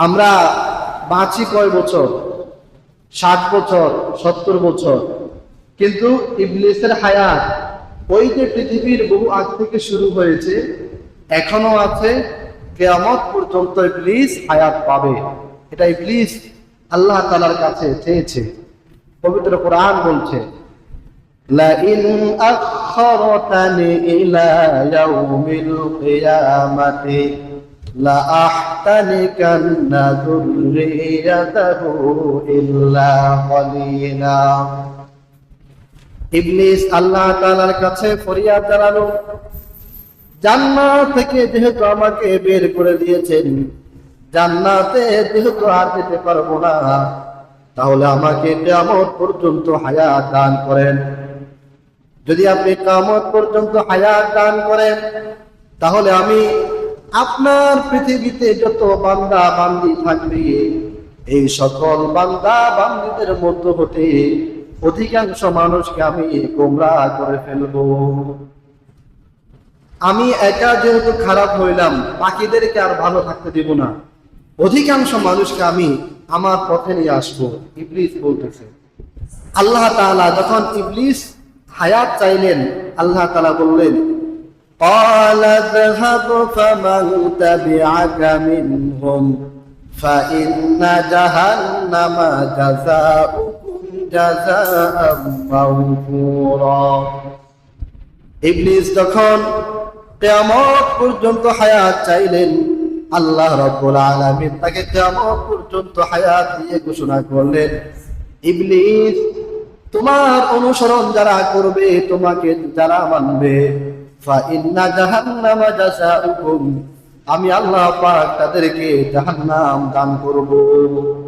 আমরা বাঁচি কয় বছর ষাট বছর সত্তর বছর কিন্তু ইবলিসের হায়াত ওই যে পৃথিবীর বহু আগ থেকে শুরু হয়েছে এখনো আছে কেয়ামত পর্যন্ত ইবলিস হায়াত পাবে এটা ইবলিস আল্লাহ তালার কাছে চেয়েছে পবিত্র কোরআন বলছে لئن أخرتني إلى يوم القيامة لأحتنكن ذريته إلا قليلا ইবলিস আল্লাহ তাআলার কাছে ফরিয়াদ জানালো জান্নাত থেকে যেহেতু আমাকে বের করে দিয়েছেন জান্নাতে যেহেতু আর যেতে পারবো না তাহলে আমাকে কিয়ামত পর্যন্ত হায়াত দান করেন যদি আপনি কামত পর্যন্ত হায়াত দান করেন তাহলে আমি আপনার পৃথিবীতে যত বান্দা বান্দি থাকবে, এই সকল বান্দা বান্দিদের মধ্য হতে অধিকাংশ মানুষকে আমি গোমরা করে ফেলব। আমি একা যেহেতু খারাপ হইলাম, বাকিদেরকে আর ভালো থাকতে দেব না। অধিকাংশ মানুষকে আমি আমার পথে নিয়ে আসব, ইবলিস বলতেছে। আল্লাহ তাআলা যখন ইবলিস হায়াত চাইলেন, আল্লাহ তাআলা বললেন قال اذهب فمن تبعك منهم فإن جهنم جزاؤكم جزاء موفورا ইবলিস যখন কিয়ামত পর্যন্ত হায়াত চাইলেন আল্লাহ রাব্বুল আলামিন তাকে কিয়ামত পর্যন্ত হায়াত দিয়ে ঘোষণা করলেন ইবলিস তোমার অনুসরণ যারা করবে তোমাকে যারা মানবে আমি আল্লাহ পাক তাদেরকে জাহান্নাম দান করব।